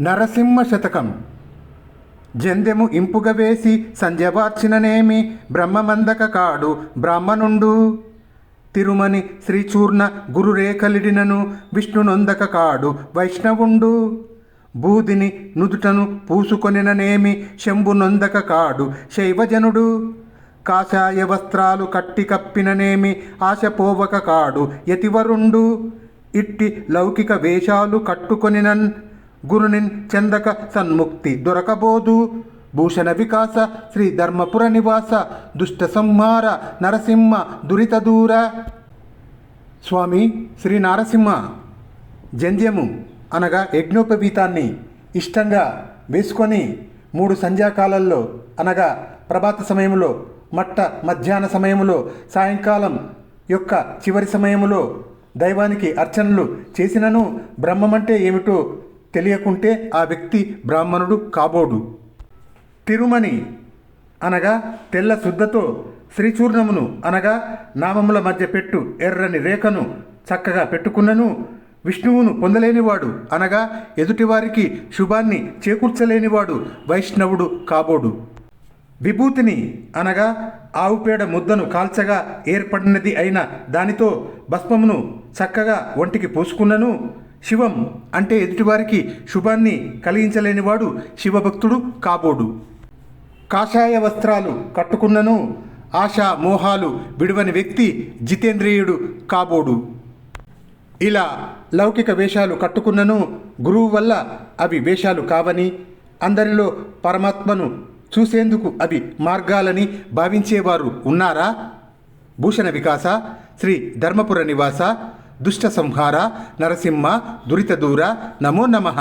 నరసింహ శతకం. జందెము ఇంపుగ వేసి సంజవార్చిననేమి బ్రహ్మమందక కాడు బ్రాహ్మణుండు. తిరుమని శ్రీచూర్ణ గురురేఖలిడినను విష్ణునొందక కాడు వైష్ణవుండు. బూదిని నుదుటను పూసుకొనిననేమి శంభునొందక కాడు శైవజనుడు. కాషాయ వస్త్రాలు కట్టి కప్పిననేమి ఆశపోవక కాడు యతివరుండు. ఇట్టి లౌకిక వేషాలు కట్టుకొనినన్ గురునిన్ చందక సన్ముక్తి దొరకబోదు. భూషణ వికాస శ్రీ ధర్మపుర నివాస దుష్ట సంహార నరసింహ దురిత దూర. స్వామి శ్రీ నారసింహ జంధ్యము అనగా యజ్ఞోపవీతాన్ని ఇష్టంగా వేసుకొని మూడు సంధ్యాకాలాల్లో అనగా ప్రభాత సమయంలో మట్ట మధ్యాహ్న సమయంలో సాయంకాలం యొక్క చివరి సమయంలో దైవానికి అర్చనలు చేసినను బ్రహ్మమంటే ఏమిటో తెలియకుంటే ఆ వ్యక్తి బ్రాహ్మణుడు కాబోడు. తిరుమణి అనగా తెల్ల శుద్ధతో శ్రీచూర్ణమును అనగా నామముల మధ్య పెట్టు ఎర్రని రేఖను చక్కగా పెట్టుకున్నను. విష్ణువును పొందలేనివాడు అనగా ఎదుటివారికి శుభాన్ని చేకూర్చలేనివాడు వైష్ణవుడు కాబోడు. విభూతిని అనగా ఆవుపేడ ముద్దను కాల్చగా ఏర్పడినది అయిన దానితో భస్మమును చక్కగా ఒంటికి పోసుకున్నను. శివం అంటే ఎదుటివారికి శుభాన్ని కలిగించలేనివాడు శివభక్తుడు కాబోడు. కాషాయ వస్త్రాలు కట్టుకున్నను ఆశా మోహాలు విడువని వ్యక్తి జితేంద్రియుడు కాబోడు. ఇలా లౌకిక వేషాలు కట్టుకున్నను గురువు వల్ల అవి వేషాలు కావని అందరిలో పరమాత్మను చూసేందుకు అవి మార్గాలని భావించేవారు ఉన్నారా? భూషణ వికాస శ్రీ ధర్మపుర నివాస దుష్ట సంహార నరసింహ దురిత దూర నమో నమః